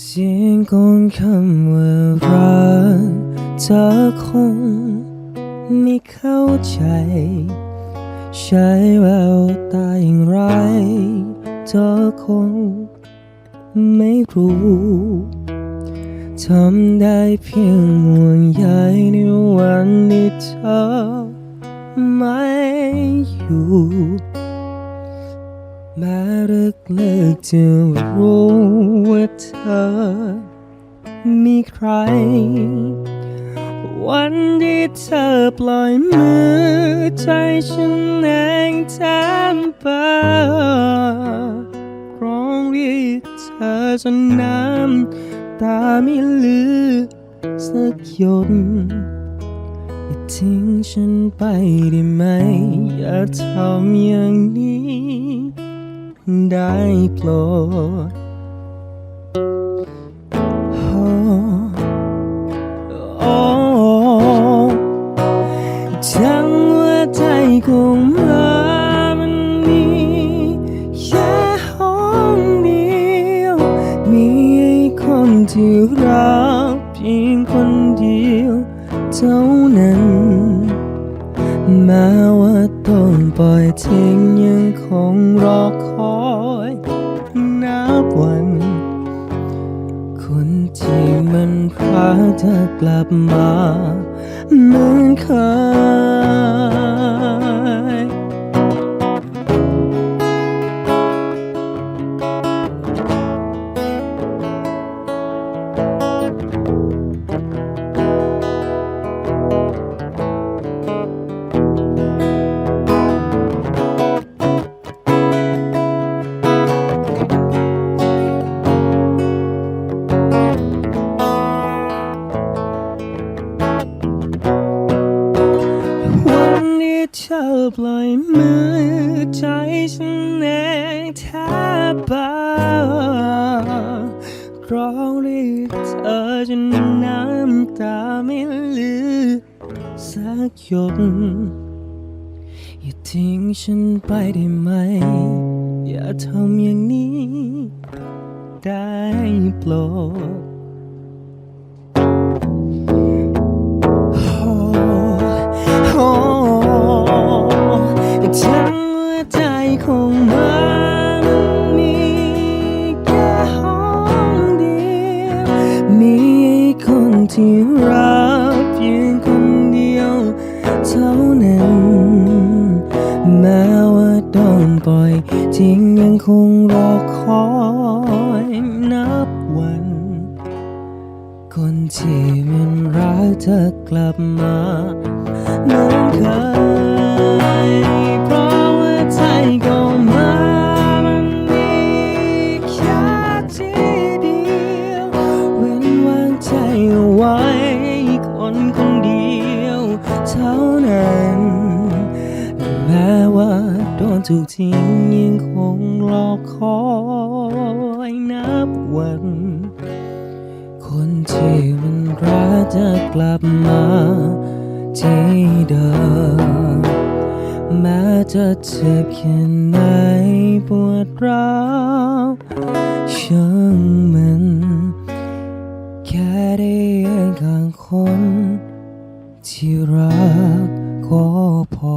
เสียงของคำว่ารักเธอคงไม่เข้าใจ ใช้แววตาอย่างไร เธอคงไม่รู้ทำได้เพียงห่วงใยในวันที่เธอไม่อยู่ แม้ลึกเลิกจะรู้ว่าเธอ มีใคร วันที่เธอปล่อยมือใจฉันเองแทบเบ้าร้องเรียกเธอจนน้ำตาไม่เหลือสักหยดทิ้งฉันไปได้ไหม อย่าทำอย่างนี้ ได้โปรดโอ้ทั้งหัวใจของเรามันมีแค่ห้องเดียว มีไอ้คนที่รักเพียงคนเดียวเท่านั้น แม้ว่าต้องปล่อยทิ้งยังคงรอค อยนับวัน คนที่มันพาเธอกลับมาเหมือนเคย เธอปล่อยมือใจฉันเองแทบบ้าร้องเรียกเธอจนน้ำตาไม่เหลือสักหยดอย่าทิ้งฉันไปได้ไหม อย่าทำอย่างนี้ ได้โปรด โดนปล่อยทิ้งยังคงรอคอยนับวัน คนที่มันรักเธอกลับมาเหมือนเคย ถูกทิ้งยังคงรอคอยนับวัน คนที่มันรักจะกลับมาที่เดิมแม้จะเจ็บแค่ไหนปวดร้าวช่างมันแค่ได้ยืนกางคนที่รักก็พอ